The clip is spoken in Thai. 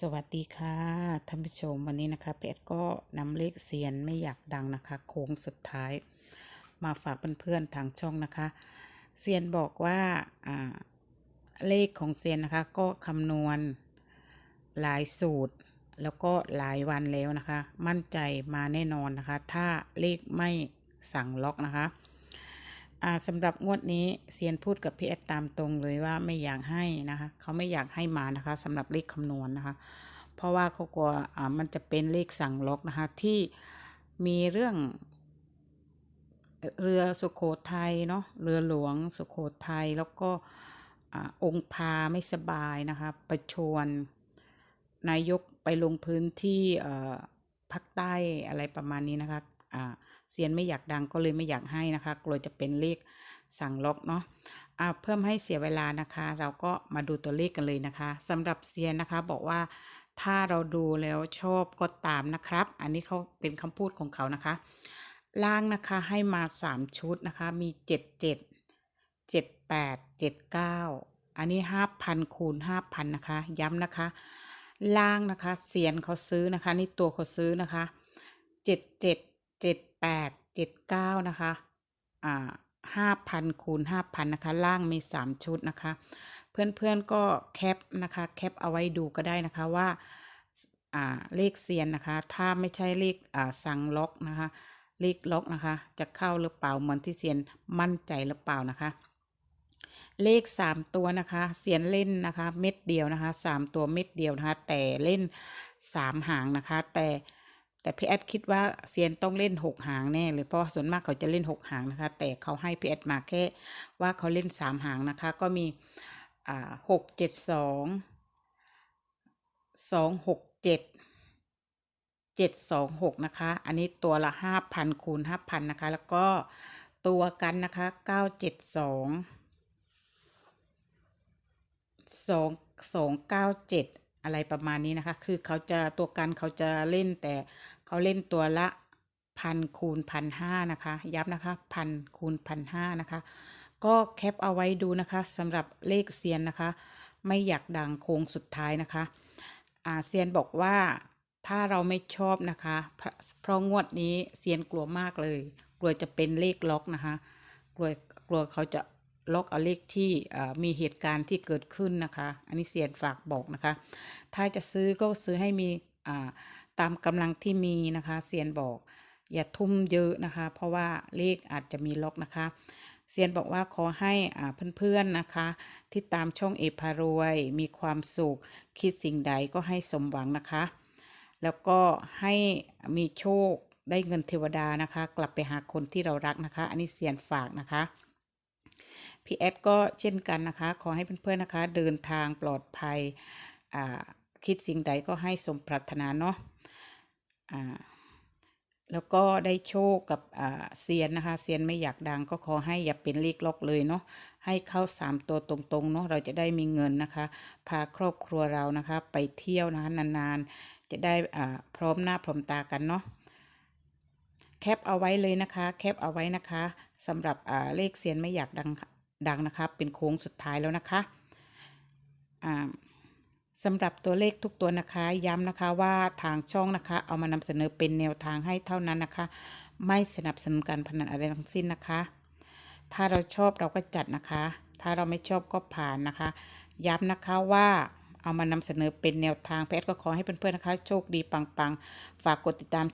สวัสดีค่ะท่านผู้ชมวันนี้นะคะเพจก็นำเลขเซียนไม่อยากดังนะคะ โค้งสุดท้าย มาฝากเพื่อนๆทางช่องนะคะเซียนบอกว่าอ่าเลขของเซียนนะคะก็คำนวณหลายสูตร แล้วก็หลายวันแล้วนะคะ มั่นใจมาแน่นอนนะคะ ถ้าเลขไม่สั่งล็อกนะคะ อ่าสำหรับงวดนี้เซียนพูดกับพี่แอดตามตรงเลยว่าไม่อยากให้นะคะ เขาไม่อยากให้มานะคะสำหรับเลขคำนวณนะคะ เพราะว่าเขากลัวอ่ามันจะเป็นเลขสั่งล็อกนะคะ ที่มีเรื่อง เรือสุโขทัยเนาะเรือหลวงสุโขทัยแล้วก็อองค์พาไม่สบายนะคะ ประชวนนายกไปลงพื้นที่ภาคใต้อะไรประมาณนี้นะคะอ่า เซียนไม่อยากดังก็เลยไม่อยากให้นะคะ กลัวจะเป็นเลขสั่งล็อกเนาะอ่าเพิ่มให้เสียเวลานะคะ เราก็มาดูตัวเลขกันเลยนะคะสำหรับเซียนนะคะบอกว่าถ้าเราดูแล้วชอบก็ตามนะครับ อันนี้เขาเป็นคำพูดของเขานะคะ ล่างนะคะให้มา 3 ชุดนะคะ มี 7 7 7 8 7 9 อันนี้ 5,000คูณ5,000นะคะ ย้ำนะคะ ล่างนะคะเซียนเขาซื้อนะคะ นี่ตัวเขาซื้อนะคะ 7 7 7 8 7 9 นะคะ อ่า5,000คูณ5,000นนะคะ ล่างมี3ชุดนะคะ เพื่อนๆก็แคปนะคะ แคปเอาไว้ดูก็ได้นะคะว่า อ่า เลขเซียนนะคะ ถ้าไม่ใช่เลข อ่า สั่งล็อกนะคะ เลขล็อกนะคะ จะเข้าหรือเปล่าเหมือนที่เซียนมั่นใจหรือเปล่านะคะ เลข3ตัวนะคะเซียนเล่นนะคะ เม็ดเดียวนะคะ3ตัวเม็ดเดียวนะคะ แต่เล่น3หางนะคะ แต่ แต่พี่แอดคิดว่าเซียนต้องเล่น6หางแน่เลยเพราะส่วนมากเขาจะเล่น6หางนะคะ แต่เขาให้พี่แอดมาแค่ว่าเขาเล่น3หางนะคะ ก็มีอ่าหกเจ็ดสองสองหกเจ็ดเจ็ดสองหกนะคะ อันนี้ตัวละห้าพันคูณห้าพันนะคะ แล้วก็ตัวกันนะคะเก้าเจ็ดสองสองสองเก้าเจ็ดอะไรประมาณนี้นะคะ คือเขาจะตัวกันเขาจะเล่นแต่ เขาเล่นตัวละพันคูณพันห้านะคะ ย้ำนะคะพันคูณพันห้านะคะ ก็แคปเอาไว้ดูนะคะสำหรับเลขเซียนนะคะ ไม่อยากดังโค้งสุดท้ายนะคะอาเซียนบอกว่าถ้าเราไม่ชอบนะคะ เพราะงวดนี้เซียนกลัวมากเลย กลัวจะเป็นเลขล็อกนะคะ กลัวกลัวเขาจะล็อกเอาเลขที่มีเหตุการณ์ที่เกิดขึ้นนะคะ อันนี้เซียนฝากบอกนะคะ ถ้าจะซื้อก็ซื้อให้มีอ่า ตามกำลังที่มีนะคะเซียนบอก อย่าทุ่มเยอะนะคะ เพราะว่าเลขอาจจะมีล็อกนะคะเซียนบอกว่าขอให้อ่าเพื่อนๆนะคะ ที่ตามช่องเอพารวย มีความสุข คิดสิ่งใดก็ให้สมหวังนะคะ แล้วก็ให้มีโชคได้เงินเทวดานะคะ กลับไปหาคนที่เรารักนะคะ อันนี้เซียนฝากนะคะพี่แอดก็เช่นกันนะคะ ขอให้เพื่อนๆนะคะ เดินทางปลอดภัยอ่าคิดสิ่งใดก็ให้สมปรารถนาเนาะ แล้วก็ได้โชคกับเซียนนะคะเซียนไม่อยากดังก็ขอให้อย่าเป็นเลขล็อกเลยเนาะให้เข้า 3 ตัวตรงๆเนาะเราจะได้มีเงินนะคะ พาครอบครัวเรานะคะ ไปเที่ยวนะคะนานๆ จะได้พร้อมหน้าพร้อมตากันเนาะแคปเอาไว้เลยนะคะ แคปเอาไว้นะคะสำหรับเลขเซียนไม่อยากดังดังนะคะ เป็นโค้งสุดท้ายแล้วนะคะอ่า สำหรับตัวเลขทุกตัวนะคะย้ำนะคะว่าทางช่องนะคะ เอามานำเสนอเป็นแนวทางให้เท่านั้นนะคะ ไม่สนับสนุนการพนันอะไรทั้งสิ้นนะคะ ถ้าเราชอบเราก็จัดนะคะ ถ้าเราไม่ชอบก็ผ่านนะคะ ย้ำนะคะว่าเอามานำเสนอเป็นแนวทางแพทย์ก็ขอให้เพื่อนๆนะคะ โชคดีปังๆ ฝากกดติดตาม